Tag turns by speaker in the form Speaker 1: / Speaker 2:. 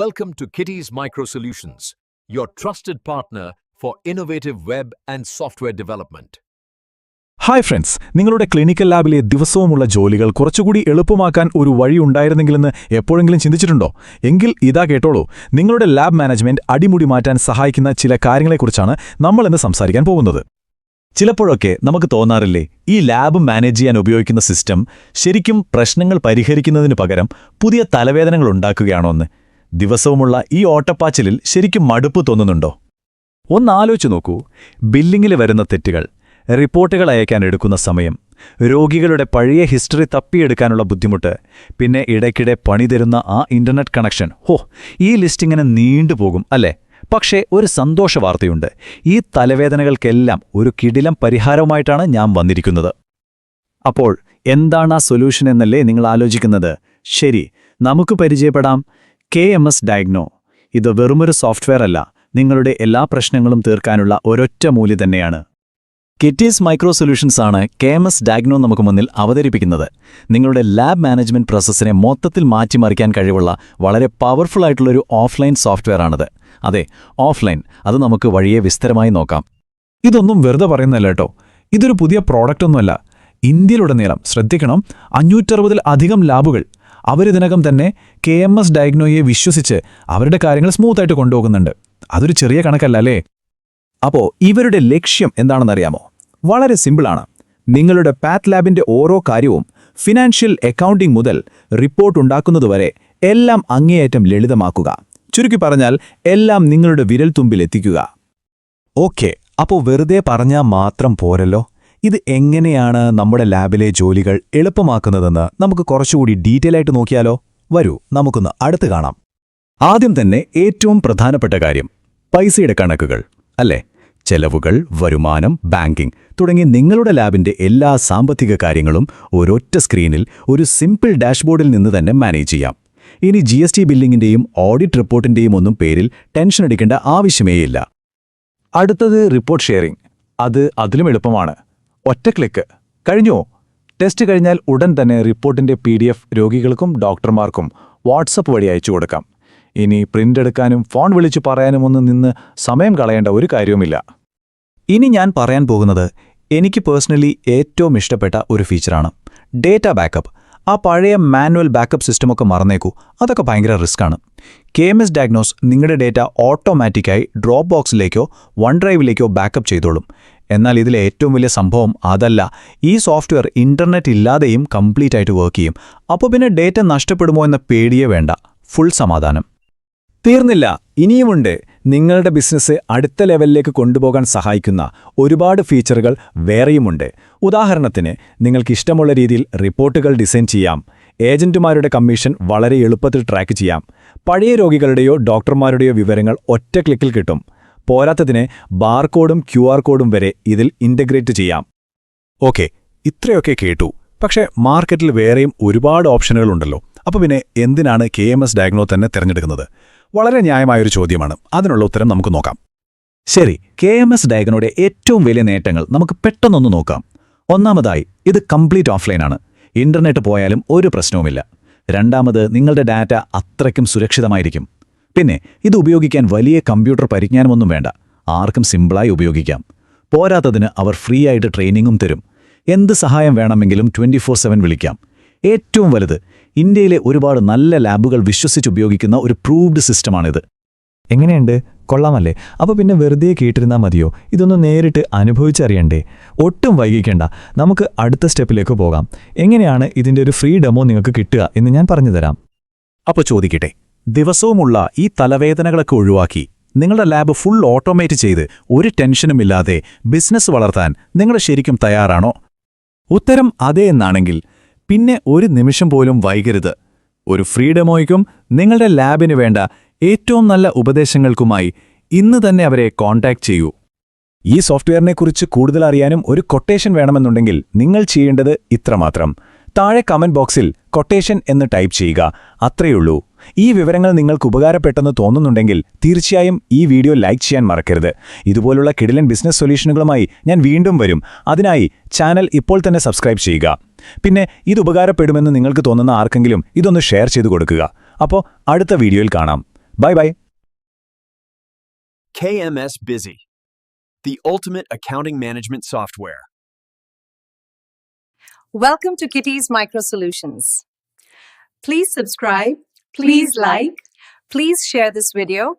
Speaker 1: Welcome to Kitty's Micro Solutions, your trusted partner for innovative web and software development.
Speaker 2: Hi friends നിങ്ങളുടെ clinical ലാബിലെ ദിവസവുമുള്ള ജോലികൾ കുറച്ചുകൂടി എളുപ്പമാക്കാൻ ഒരു വഴി ഉണ്ടായിരുന്നെങ്കിലെന്ന് എപ്പോഴെങ്കിലും ചിന്തിച്ചിട്ടുണ്ടോ? എങ്കിൽ ഇതാ കേട്ടോളൂ. നിങ്ങളുടെ ലാബ് മാനേജ്മെന്റ് അടിമുടി മാറ്റാൻ സഹായിക്കുന്ന ചില കാര്യങ്ങളെക്കുറിച്ചാണ് നമ്മൾ ഇന്ന് സംസാരിക്കാൻ പോകുന്നത്. ചിലപ്പോഴൊക്കെ നമുക്ക് തോന്നാറില്ലേ ഈ ലാബ് മാനേജ് ചെയ്യാൻ ഉപയോഗിക്കുന്ന സിസ്റ്റം ശരിക്കും പ്രശ്നങ്ങൾ പരിഹരിക്കുന്നതിനു പകരം പുതിയ തലവേദനകൾ ഉണ്ടാക്കുകയാണോ എന്ന്? ദിവസവുമുള്ള ഈ ഓട്ടപ്പാച്ചിലിൽ ശരിക്കും മടുപ്പ് തോന്നുന്നുണ്ടോ? ഒന്നാലോചിച്ചു നോക്കൂ. ബില്ലിങ്ങിൽ വരുന്ന തെറ്റുകൾ റിപ്പോർട്ടുകൾ അയക്കാൻ എടുക്കുന്ന സമയം രോഗികളുടെ പഴയ ഹിസ്റ്ററി തപ്പിയെടുക്കാനുള്ള ബുദ്ധിമുട്ട് പിന്നെ ഇടയ്ക്കിടെ പണി തരുന്ന ആ ഇന്റർനെറ്റ് കണക്ഷൻ ഹോ ഈ ലിസ്റ്റ് ഇങ്ങനെ നീണ്ടുപോകും അല്ലേ? പക്ഷേ ഒരു സന്തോഷ വാർത്തയുണ്ട്. ഈ തലവേദനകൾക്കെല്ലാം ഒരു കിടിലം പരിഹാരവുമായിട്ടാണ് ഞാൻ വന്നിരിക്കുന്നത്. അപ്പോൾ എന്താണ് ആ സൊല്യൂഷൻ എന്നല്ലേ നിങ്ങൾ ആലോചിക്കുന്നത്? ശരി നമുക്ക് പരിചയപ്പെടാം. K M S Diagno. ഇത് വെറുമൊരു സോഫ്റ്റ്വെയർ അല്ല. നിങ്ങളുടെ എല്ലാ പ്രശ്നങ്ങളും തീർക്കാനുള്ള ഒരൊറ്റ മൂല്യ തന്നെയാണ്. കിറ്റീസ് മൈക്രോ സൊല്യൂഷൻസ് ആണ് കെ എം എസ് ഡയഗ്നോ നമുക്ക് മുന്നിൽ അവതരിപ്പിക്കുന്നത്. നിങ്ങളുടെ ലാബ് മാനേജ്മെന്റ് പ്രോസസ്സിനെ മൊത്തത്തിൽ മാറ്റിമറിക്കാൻ കഴിവുള്ള വളരെ പവർഫുൾ ആയിട്ടുള്ളൊരു ഓഫ്ലൈൻ സോഫ്റ്റ്വെയർ ആണിത്. അതെ ഓഫ്ലൈൻ. അത് നമുക്ക് വഴിയെ വിസ്തരമായി നോക്കാം. ഇതൊന്നും വെറുതെ പറയുന്നല്ല കേട്ടോ. ഇതൊരു പുതിയ പ്രോഡക്റ്റ് ഒന്നുമല്ല. ഇന്ത്യയിലുടനീളം ശ്രദ്ധിക്കണം അഞ്ഞൂറ്ററുപതിൽ അധികം ലാബുകൾ അവരിതിനകം തന്നെ കെ എം എസ് ഡയഗ്നോയെ വിശ്വസിച്ച് അവരുടെ കാര്യങ്ങൾ സ്മൂത്തായിട്ട് കൊണ്ടുപോകുന്നുണ്ട്. അതൊരു ചെറിയ കണക്കല്ല അല്ലേ? അപ്പോ ഇവരുടെ ലക്ഷ്യം എന്താണെന്നറിയാമോ? വളരെ സിമ്പിളാണ്. നിങ്ങളുടെ പാത്ത് ലാബിന്റെ ഓരോ കാര്യവും ഫിനാൻഷ്യൽ അക്കൗണ്ടിംഗ് മുതൽ റിപ്പോർട്ട് ഉണ്ടാക്കുന്നതുവരെ എല്ലാം അങ്ങേയറ്റം ലളിതമാക്കുക. ചുരുക്കി പറഞ്ഞാൽ എല്ലാം നിങ്ങളുടെ വിരൽത്തുമ്പിൽ എത്തിക്കുക. ഓക്കെ അപ്പോൾ വെറുതെ പറഞ്ഞാൽ മാത്രം പോരല്ലോ? ഇത് എങ്ങനെയാണ് നമ്മുടെ ലാബിലെ ജോലികൾ എളുപ്പമാക്കുന്നതെന്ന് നമുക്ക് കുറച്ചുകൂടി ഡീറ്റെയിൽ ആയിട്ട് നോക്കിയാലോ? വരൂ നമുക്കൊന്ന് അടുത്ത് കാണാം. ആദ്യം തന്നെ ഏറ്റവും പ്രധാനപ്പെട്ട കാര്യം പൈസയുടെ കണക്കുകൾ അല്ലേ? ചെലവുകൾ വരുമാനം ബാങ്കിംഗ് തുടങ്ങി നിങ്ങളുടെ ലാബിന്റെ എല്ലാ സാമ്പത്തിക കാര്യങ്ങളും ഒരൊറ്റ സ്ക്രീനിൽ ഒരു സിമ്പിൾ ഡാഷ്ബോർഡിൽ നിന്ന് തന്നെ മാനേജ് ചെയ്യാം. ഇനി ജി എസ് ടി ബില്ലിങ്ങിന്റെയും ഓഡിറ്റ് റിപ്പോർട്ടിന്റെയും ഒന്നും പേരിൽ ടെൻഷൻ അടിക്കേണ്ട ആവശ്യമേയില്ല. അടുത്തത് റിപ്പോർട്ട് ഷെയറിംഗ്. അത് അതിലും എളുപ്പമാണ്. ഒറ്റ ക്ലിക്ക് കഴിഞ്ഞോ? ടെസ്റ്റ് കഴിഞ്ഞാൽ ഉടൻ തന്നെ റിപ്പോർട്ടിന്റെ പി ഡി എഫ് രോഗികൾക്കും ഡോക്ടർമാർക്കും വാട്സപ്പ് വഴി അയച്ചു കൊടുക്കാം. ഇനി പ്രിന്റ് എടുക്കാനും ഫോൺ വിളിച്ചു പറയാനും ഒന്നും നിന്ന് സമയം കളയേണ്ട ഒരു കാര്യവുമില്ല. ഇനി ഞാൻ പറയാൻ പോകുന്നത് എനിക്ക് പേഴ്സണലി ഏറ്റവും ഇഷ്ടപ്പെട്ട ഒരു ഫീച്ചറാണ്. Data backup. ആ പഴയ മാനുവൽ ബാക്കപ്പ് സിസ്റ്റമൊക്കെ മറന്നേക്കൂ. അതൊക്കെ ഭയങ്കര റിസ്ക്കാണ്. കെ എം എസ് ഡയഗ്നോസ് നിങ്ങളുടെ ഡേറ്റ ഓട്ടോമാറ്റിക്കായി ഡ്രോപ്പ് ബോക്സിലേക്കോ വൺ ഡ്രൈവിലേക്കോ ബാക്കപ്പ് ചെയ്തോളും. എന്നാൽ ഇതിലെ ഏറ്റവും വലിയ സംഭവം അതല്ല. ഈ സോഫ്റ്റ്വെയർ ഇന്റർനെറ്റ് ഇല്ലാതെയും കംപ്ലീറ്റ് ആയിട്ട് വർക്ക് ചെയ്യും. അപ്പോൾ പിന്നെ ഡേറ്റ നഷ്ടപ്പെടുമോ എന്ന പേടിയേ വേണ്ട. ഫുൾ സമാധാനം. തീർന്നില്ല. ഇനിയുമുണ്ട്. നിങ്ങളുടെ ബിസിനസ് അടുത്ത ലെവലിലേക്ക് കൊണ്ടുപോകാൻ സഹായിക്കുന്ന ഒരുപാട് ഫീച്ചറുകൾ വേറെയുമുണ്ട്. ഉദാഹരണത്തിന് നിങ്ങൾക്ക് ഇഷ്ടമുള്ള രീതിയിൽ റിപ്പോർട്ടുകൾ ഡിസൈൻ ചെയ്യാം. ഏജന്റുമാരുടെ കമ്മീഷൻ വളരെ എളുപ്പത്തിൽ ട്രാക്ക് ചെയ്യാം. പഴയ രോഗികളുടെയോ ഡോക്ടർമാരുടെയോ വിവരങ്ങൾ ഒറ്റ ക്ലിക്കിൽ കിട്ടും. പോരാത്തതിന് ബാർകോഡും ക്യു ആർ കോഡും വരെ ഇതിൽ ഇന്റഗ്രേറ്റ് ചെയ്യാം. ഓക്കെ ഇത്രയൊക്കെ കേട്ടു. പക്ഷേ മാർക്കറ്റിൽ വേറെയും ഒരുപാട് ഓപ്ഷനുകളുണ്ടല്ലോ അപ്പോൾ പിന്നെ എന്തിനാണ് കെ എം എസ് ഡയഗ്നോ തന്നെ തിരഞ്ഞെടുക്കുന്നത്? വളരെ ന്യായമായൊരു ചോദ്യമാണ്. അതിനുള്ള ഉത്തരം നമുക്ക് നോക്കാം. ശരി കെ എം എസ് ഡയഗ്നോയുടെ ഏറ്റവും വലിയ നേട്ടങ്ങൾ നമുക്ക് പെട്ടെന്നൊന്ന് നോക്കാം. ഒന്നാമതായി ഇത് കംപ്ലീറ്റ് ഓഫ്ലൈനാണ് ഇന്റർനെറ്റ് പോയാലും ഒരു പ്രശ്നവുമില്ല. രണ്ടാമത് നിങ്ങളുടെ ഡാറ്റ അത്രയ്ക്കും സുരക്ഷിതമായിരിക്കും. പിന്നെ ഇത് ഉപയോഗിക്കാൻ വലിയ കമ്പ്യൂട്ടർ പരിജ്ഞാനമൊന്നും വേണ്ട. ആർക്കും സിമ്പിളായി ഉപയോഗിക്കാം. പോരാത്തതിന് അവർ ഫ്രീ ആയിട്ട് ട്രെയിനിങ്ങും തരും. എന്ത് സഹായം വേണമെങ്കിലും ട്വന്റി ഫോർ സെവൻ വിളിക്കാം. ഏറ്റവും വലുത് ഇന്ത്യയിലെ ഒരുപാട് നല്ല ലാബുകൾ വിശ്വസിച്ച് ഉപയോഗിക്കുന്ന ഒരു പ്രൂവ്ഡ് സിസ്റ്റമാണിത്. എങ്ങനെയുണ്ട്? കൊള്ളാമല്ലേ? അപ്പോൾ പിന്നെ വെറുതെ കേട്ടിരുന്നാൽ മതിയോ? ഇതൊന്ന് നേരിട്ട് അനുഭവിച്ചറിയണ്ടേ? ഒട്ടും വൈകിക്കേണ്ട. നമുക്ക് അടുത്ത സ്റ്റെപ്പിലേക്ക് പോകാം. എങ്ങനെയാണ് ഇതിന്റെ ഒരു ഫ്രീ ഡെമോ നിങ്ങൾക്ക് കിട്ടുക എന്ന് ഞാൻ പറഞ്ഞുതരാം അപ്പോൾ ചോദിക്കട്ടെ? ദിവസവുമുള്ള ഈ തലവേദനകളൊക്കെ ഒഴിവാക്കി നിങ്ങളുടെ ലാബ് ഫുൾ ഓട്ടോമേറ്റ് ചെയ്ത് ഒരു ടെൻഷനുമില്ലാതെ ബിസിനസ് വളർത്താൻ നിങ്ങൾ ശരിക്കും തയ്യാറാണോ? ഉത്തരം അതേ എന്നാണെങ്കിൽ പിന്നെ ഒരു നിമിഷം പോലും വൈകരുത്. ഒരു ഫ്രീഡമോയ്ക്കും നിങ്ങളുടെ ലാബിന് വേണ്ട ഏറ്റവും നല്ല ഉപദേശങ്ങൾക്കുമായി ഇന്ന് തന്നെ അവരെ കോൺടാക്ട് ചെയ്യൂ. ഈ സോഫ്റ്റ്വെയറിനെക്കുറിച്ച് കൂടുതൽ അറിയാനും ഒരു കൊട്ടേഷൻ വേണമെന്നുണ്ടെങ്കിൽ നിങ്ങൾ ചെയ്യേണ്ടത് ഇത്രമാത്രം. താഴെ കമന്റ് ബോക്സിൽ കൊട്ടേഷൻ എന്ന് ടൈപ്പ് ചെയ്യുക. അത്രയുള്ളൂ ഈ വിവരങ്ങൾ നിങ്ങൾക്ക് ഉപകാരപ്പെട്ടെന്ന് തോന്നുന്നുണ്ടെങ്കിൽ തീർച്ചയായും ഈ വീഡിയോ ലൈക്ക് ചെയ്യാൻ മറക്കരുത്. ഇതുപോലുള്ള കിടിലൻ ബിസിനസ് സൊല്യൂഷനുകളുമായി ഞാൻ വീണ്ടും വരും. അതിനായി ചാനൽ ഇപ്പോൾ തന്നെ സബ്സ്ക്രൈബ് ചെയ്യുക. പിന്നെ ഇത് ഉപകാരപ്പെടുമെന്ന് നിങ്ങൾക്ക് തോന്നുന്ന ആർക്കെങ്കിലും ഇതൊന്ന് ഷെയർ ചെയ്തു കൊടുക്കുക. അപ്പോൾ അടുത്ത വീഡിയോയിൽ കാണാം. Bye bye.
Speaker 3: KMS Busy, the ultimate accounting management software
Speaker 4: welcome to Kitty's micro solutions Please subscribe, please like, please share this video,